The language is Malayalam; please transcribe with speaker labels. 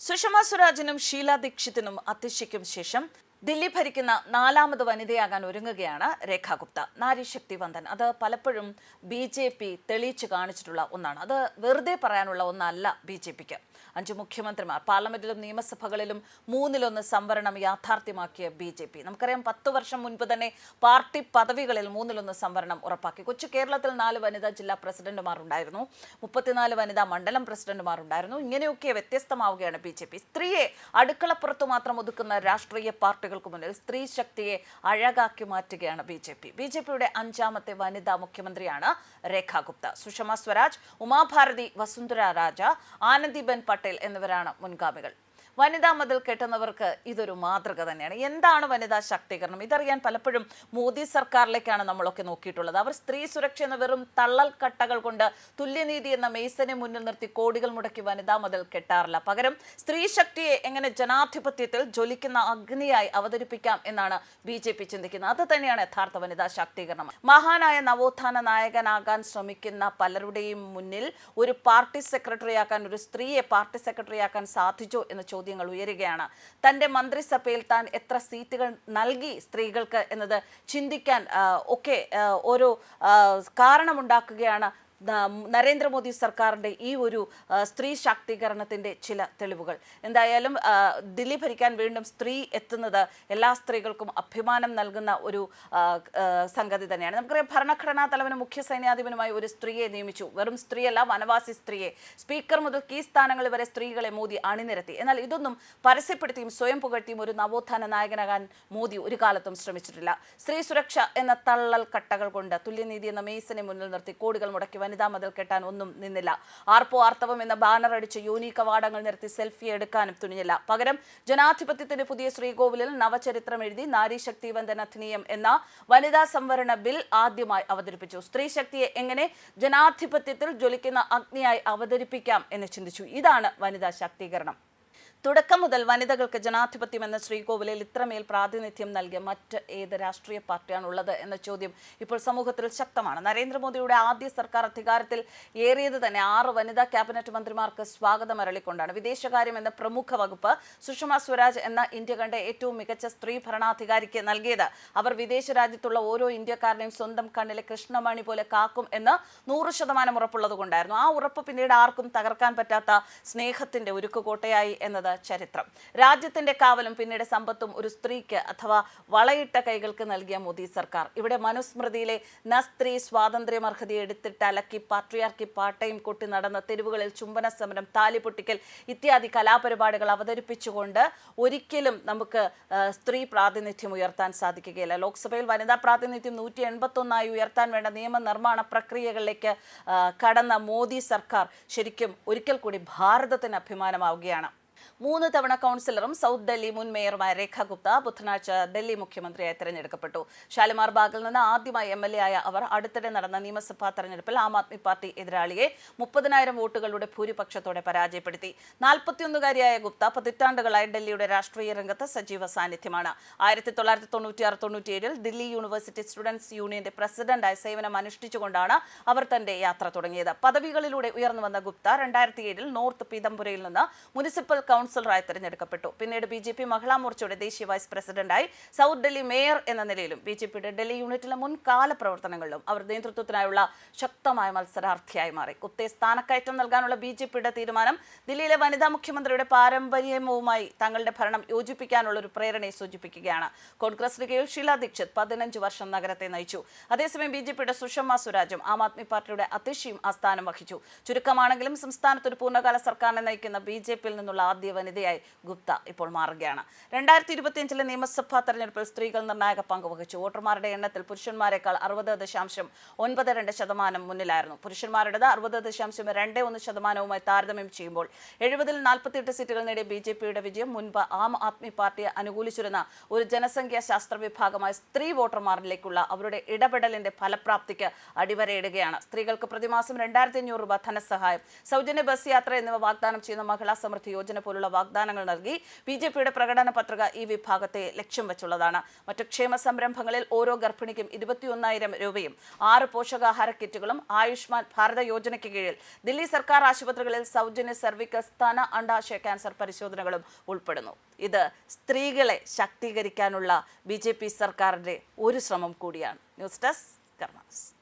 Speaker 1: സുഷമ സ്വരാജിനും ഷീല ദീക്ഷിത്തിനും അത്യശയ്ക്കും ശേഷം ദില്ലി ഭരിക്കുന്ന നാലാമത് വനിതയാകാൻ ഒരുങ്ങുകയാണ് രേഖ ഗുപ്ത. നാരീശക്തി വന്ദൻ. അത് പലപ്പോഴും ബി ജെ പി തെളിയിച്ചു കാണിച്ചിട്ടുള്ള ഒന്നാണ്. അത് വെറുതെ പറയാനുള്ള ഒന്നല്ല ബി ജെ പിക്ക്. അഞ്ച് മുഖ്യമന്ത്രിമാർ പാർലമെന്റിലും നിയമസഭകളിലും മൂന്നിലൊന്ന് സംവരണം യാഥാർത്ഥ്യമാക്കിയ ബി ജെ പി. നമുക്കറിയാം പത്ത് വർഷം മുൻപ് തന്നെ പാർട്ടി പദവികളിൽ മൂന്നിലൊന്ന് സംവരണം ഉറപ്പാക്കി. കൊച്ചു കേരളത്തിൽ നാല് വനിതാ ജില്ലാ പ്രസിഡന്റുമാർ ഉണ്ടായിരുന്നു മുപ്പത്തിനാല് വനിതാ മണ്ഡലം പ്രസിഡന്റുമാർ ഉണ്ടായിരുന്നു ഇങ്ങനെയൊക്കെ വ്യത്യസ്തമാവുകയാണ് ബി ജെ പി. സ്ത്രീയെ അടുക്കളപ്പുറത്ത് മാത്രം ഒതുക്കുന്ന രാഷ്ട്രീയ പാർട്ടികൾക്ക് മുന്നിൽ സ്ത്രീ ശക്തിയെ അഴകാക്കി മാറ്റുകയാണ് B J P. B J പിയുടെ അഞ്ചാമത്തെ വനിതാ മുഖ്യമന്ത്രിയാണ് രേഖ ഗുപ്ത. സുഷമ സ്വരാജ് ഉമാഭാരതി വസുന്ധര രാജ ആനന്ദിബെൻ പട്ടേൽ എന്നിവരാണ് മുൻഗാമികൾ. വനിതാ മതിൽ കെട്ടുന്നവർക്ക് ഇതൊരു മാതൃക തന്നെയാണ്. എന്താണ് വനിതാ ശാക്തീകരണം? ഇതറിയാൻ പലപ്പോഴും മോദി സർക്കാരിലേക്കാണ് നമ്മളൊക്കെ നോക്കിയിട്ടുള്ളത്. അവർ സ്ത്രീ സുരക്ഷ എന്ന വെറും തള്ളൽ കട്ടകൾ കൊണ്ട് തുല്യനീതി എന്ന മേസനെ മുന്നിൽ നിർത്തി കോടികൾ മുടക്കി വനിതാ മതിൽ കെട്ടാറില്ല. പകരം സ്ത്രീ ശക്തിയെ എങ്ങനെ ജനാധിപത്യത്തിൽ ജ്വലിക്കുന്ന അഗ്നിയായി അവതരിപ്പിക്കാം എന്നാണ് ബി ജെ പി ചിന്തിക്കുന്നത്. അത് തന്നെയാണ് യഥാർത്ഥ വനിതാ ശാക്തീകരണം. മഹാനായ നവോത്ഥാന നായകനാകാൻ ശ്രമിക്കുന്ന പലരുടെയും മുന്നിൽ ഒരു പാർട്ടി സെക്രട്ടറിയാക്കാൻ ഒരു സ്ത്രീയെ പാർട്ടി സെക്രട്ടറിയാക്കാൻ സാധിച്ചോ എന്ന ചോദ്യങ്ങൾ ഉയരുകയാണ്. തന്റെ മന്ത്രിസഭയിൽ താൻ എത്ര സീറ്റുകൾ നൽകി സ്ത്രീകൾക്ക് എന്നത് ചിന്തിക്കാൻ ഒക്കെ ഒരു കാരണമുണ്ടാക്കുകയാണ് നരേന്ദ്രമോദി സർക്കാരിന്റെ ഈ ഒരു സ്ത്രീ ശാക്തീകരണത്തിന്റെ ചില തെളിവുകൾ. എന്തായാലും ദില്ലി ഭരിക്കാൻ വീണ്ടും സ്ത്രീ എത്തുന്നത് എല്ലാ സ്ത്രീകൾക്കും അഭിമാനം നൽകുന്ന ഒരു സംഗതി തന്നെയാണ്. നമുക്കറിയാം ഭരണഘടനാ തലവനും മുഖ്യ സൈന്യാധിപനുമായി ഒരു സ്ത്രീയെ നിയമിച്ചു. വെറും സ്ത്രീയല്ല വനവാസി സ്ത്രീയെ. സ്പീക്കർ മുതൽ കീ സ്ഥാനങ്ങളിൽ വരെ സ്ത്രീകളെ മോദി അണിനിരത്തി. എന്നാൽ ഇതൊന്നും പരസ്യപ്പെടുത്തിയും സ്വയം പുകഴ്ത്തിയും ഒരു നവോത്ഥാന നായകനാകാൻ മോദി ഒരു കാലത്തും ശ്രമിച്ചിട്ടില്ല. സ്ത്രീ സുരക്ഷ എന്ന തള്ളൽ കട്ടകൾ കൊണ്ട് തുല്യനീതി എന്ന മെയ്സിനെ മുന്നിൽ നിർത്തി കോടികൾ മുടക്കി വനിതാ മതിൽ കെട്ടാൻ ഒന്നും നിന്നില്ല. ആർപ്പോ ആർത്തവം എന്ന ബാനർ അടിച്ച് യൂനി കവാടങ്ങൾ നിർത്തി സെൽഫി എടുക്കാനും തുനിഞ്ഞില്ല. പകരം ജനാധിപത്യത്തിന്റെ പുതിയ ശ്രീകോവിലിൽ നവചരിത്രം എഴുതി നാരീശക്തി വന്ദന അധിനിയം എന്ന വനിതാ സംവരണ ബിൽ ആദ്യമായി അവതരിപ്പിച്ചു. സ്ത്രീ ശക്തിയെ എങ്ങനെ ജനാധിപത്യത്തിൽ ജ്വലിക്കുന്ന അഗ്നിയായി അവതരിപ്പിക്കാം എന്ന് ചിന്തിച്ചു. ഇതാണ് വനിതാ ശാക്തീകരണം. തുടക്കം മുതൽ വനിതകൾക്ക് ജനാധിപത്യം എന്ന ശ്രീകോവിലിൽ ഇത്രമേൽ പ്രാതിനിധ്യം നൽകിയ മറ്റ് ഏത് രാഷ്ട്രീയ പാർട്ടിയാണുള്ളത് എന്ന ചോദ്യം ഇപ്പോൾ സമൂഹത്തിൽ ശക്തമാണ്. നരേന്ദ്രമോദിയുടെ ആദ്യ സർക്കാർ അധികാരത്തിൽ ഏറിയത് തന്നെ ആറ് വനിതാ ക്യാബിനറ്റ് മന്ത്രിമാർക്ക് സ്വാഗതം അരളിക്കൊണ്ടാണ്. വിദേശകാര്യം എന്ന പ്രമുഖ വകുപ്പ് സുഷമ സ്വരാജ് എന്ന ഇന്ത്യ കണ്ട ഏറ്റവും മികച്ച സ്ത്രീ ഭരണാധികാരിക്ക് നൽകിയത്. അവർ വിദേശ രാജ്യത്തുള്ള ഓരോ ഇന്ത്യക്കാരനെയും സ്വന്തം കണ്ണിലെ കൃഷ്ണമണി പോലെ കാക്കും എന്ന് നൂറ് ശതമാനം ഉറപ്പുള്ളത് കൊണ്ടായിരുന്നു ആ ഉറപ്പ് പിന്നീട് ആർക്കും തകർക്കാൻ പറ്റാത്ത സ്നേഹത്തിന്റെ ഉരുക്കുകോട്ടയായി എന്നത് ചരിത്രം. രാജ്യത്തിന്റെ കാവലും പിന്നീട് സമ്പത്തും ഒരു സ്ത്രീക്ക് അഥവാ വളയിട്ട കൈകൾക്ക് നൽകിയ മോദി സർക്കാർ. ഇവിടെ മനുസ്മൃതിയിലെ ന സ്ത്രീ സ്വാതന്ത്ര്യം അർഹത എടുത്തിട്ട് അലക്കി പാട്രിയാർക്കി പാട്ടയും കൊട്ടി നടന്ന തെരുവുകളിൽ ചുംബന സമരം താലി പൊട്ടിക്കൽ ഇത്യാദി കലാപരിപാടികൾ അവതരിപ്പിച്ചുകൊണ്ട് ഒരിക്കലും നമുക്ക് സ്ത്രീ പ്രാതിനിധ്യം ഉയർത്താൻ സാധിക്കുകയില്ല. ലോക്സഭയിൽ വനിതാ പ്രാതിനിധ്യം നൂറ്റി എൺപത്തൊന്നായി ഉയർത്താൻ വേണ്ട നിയമനിർമ്മാണ പ്രക്രിയകളിലേക്ക് കടന്ന മോദി സർക്കാർ ശരിക്കും ഒരിക്കൽ കൂടി ഭാരതത്തിന് അഭിമാനമാവുകയാണ്. മൂന്ന് തവണ കൗൺസിലറും സൗത്ത് ഡൽഹി മുൻ മേയറുമായ രേഖ ഗുപ്ത ബുധനാഴ്ച ഡൽഹി മുഖ്യമന്ത്രിയായി തെരഞ്ഞെടുക്കപ്പെട്ടു. ഷാലിമാർ ബാഗിൽ നിന്ന് ആദ്യമായി എം എൽ എ ആയ അവർ അടുത്തിടെ നടന്ന നിയമസഭാ തെരഞ്ഞെടുപ്പിൽ ആം ആദ്മി പാർട്ടി എതിരാളിയെ മുപ്പതിനായിരം വോട്ടുകളുടെ ഭൂരിപക്ഷത്തോടെ പരാജയപ്പെടുത്തി. നാൽപ്പത്തിയൊന്നുകാരിയായ ഗുപ്ത പതിറ്റാണ്ടുകളായി ഡൽഹിയുടെ രാഷ്ട്രീയ രംഗത്ത് സജീവ സാന്നിധ്യമാണ്. ആയിരത്തി തൊള്ളായിരത്തി തൊണ്ണൂറ്റിയാറ് തൊണ്ണൂറ്റിയേഴിൽ ദില്ലി യൂണിവേഴ്സിറ്റി സ്റ്റുഡൻസ് യൂണിയന്റെ പ്രസിഡന്റായി സേവനം അനുഷ്ഠിച്ചുകൊണ്ടാണ് അവർ തന്റെ യാത്ര തുടങ്ങിയത്. പദവികളിലൂടെ ഉയർന്നു വന്ന ഗുപ്ത രണ്ടായിരത്തി ഏഴിൽ നോർത്ത് പീതംപുരയിൽ നിന്ന് മുനിസിപ്പൽ കൗൺസിലറായി തെരഞ്ഞെടുക്കപ്പെട്ടു. പിന്നീട് ബി ജെ പി മഹിളാ മോർച്ചയുടെ ദേശീയ വൈസ് പ്രസിഡന്റായി സൗത്ത് ഡൽഹി മേയർ എന്ന നിലയിലും ബി ജെ പിയുടെ ഡൽഹി യൂണിറ്റിലെ മുൻകാല പ്രവർത്തനങ്ങളിലും അവർ നേതൃത്വത്തിനായുള്ള ശക്തമായ മത്സരാർത്ഥിയായി മാറി. കുത്തേ സ്ഥാനക്കയറ്റം നൽകാനുള്ള ബി ജെ പിയുടെ തീരുമാനം ദില്ലിയിലെ വനിതാ മുഖ്യമന്ത്രിയുടെ പാരമ്പര്യവുമായി തങ്ങളുടെ ഭരണം യോജിപ്പിക്കാനുള്ള ഒരു പ്രേരണയെ സൂചിപ്പിക്കുകയാണ്. കോൺഗ്രസിന് കീഴിൽ ഷീല ദീക്ഷിത് പതിനഞ്ച് വർഷം നഗരത്തെ നയിച്ചു. അതേസമയം ബി ജെ പിയുടെ സുഷമ സ്വരാജും ആം ആദ്മി പാർട്ടിയുടെ അതിഷിയും ആ സ്ഥാനം വഹിച്ചു. ചുരുക്കമാണെങ്കിലും സംസ്ഥാനത്ത് ഒരു പൂർണകാല സർക്കാരിനെ നയിക്കുന്ന ബി ജെ പിയിൽ നിന്നുള്ള ആദ്യ വനിതയായി ഗുപ്ത ഇപ്പോൾ മാറുകയാണ്. രണ്ടായിരത്തി ഇരുപത്തിയഞ്ചിലെ നിയമസഭാ തെരഞ്ഞെടുപ്പിൽ സ്ത്രീകൾ നിർണായക പങ്ക് വഹിച്ചു വോട്ടർമാരുടെ എണ്ണത്തിൽ പുരുഷന്മാരെക്കാൾ അറുപത് ദശാംശം ഒൻപത് രണ്ട് ശതമാനം മുന്നിലായിരുന്നു. പുരുഷന്മാരുടേത് അറുപത് ദശാംശം രണ്ട് ഒന്ന് ശതമാനവുമായി താരതമ്യം ചെയ്യുമ്പോൾ എഴുപതിൽ നാൽപ്പത്തിയെട്ട് സീറ്റുകൾ നേടിയ ബി ജെ പിയുടെ വിജയം മുൻപ് ആം ആദ്മി പാർട്ടിയെ അനുകൂലിച്ചിരുന്ന ഒരു ജനസംഖ്യാ ശാസ്ത്ര വിഭാഗമായ സ്ത്രീ വോട്ടർമാരിലേക്കുള്ള അവരുടെ ഇടപെടലിന്റെ ഫലപ്രാപ്തിക്ക് അടിവരയിടുകയാണ്. സ്ത്രീകൾക്ക് പ്രതിമാസം രണ്ടായിരത്തി അഞ്ഞൂറ് രൂപ ധനസഹായം സൗജന്യ ബസ് യാത്ര എന്നിവ വാഗ്ദാനം ചെയ്യുന്ന മഹിളാ സമൃദ്ധി യോജന പോലുള്ള വാഗ്ദാനങ്ങൾ നൽകി ബി ജെ പിയുടെ പ്രകടന പത്രിക ഈ വിഭാഗത്തെ ലക്ഷ്യം വെച്ചുള്ളതാണ്. മറ്റു ക്ഷേമ സംരംഭങ്ങളിൽ ഓരോ ഗർഭിണിക്കും ഇരുപത്തിയൊന്നായിരം രൂപയും ആറ് പോഷകാഹാര കിറ്റുകളും ആയുഷ്മാൻ ഭാരത യോജനയ്ക്ക് കീഴിൽ ദില്ലി സർക്കാർ ആശുപത്രികളിൽ സൗജന്യ സർവിക്കൽ സ്ഥാന അണ്ടാശയ ക്യാൻസർ പരിശോധനകളും ഉൾപ്പെടുന്നു. ഇത് സ്ത്രീകളെ ശാക്തീകരിക്കാനുള്ള ബി സർക്കാരിന്റെ ഒരു ശ്രമം കൂടിയാണ്. News desk karmas.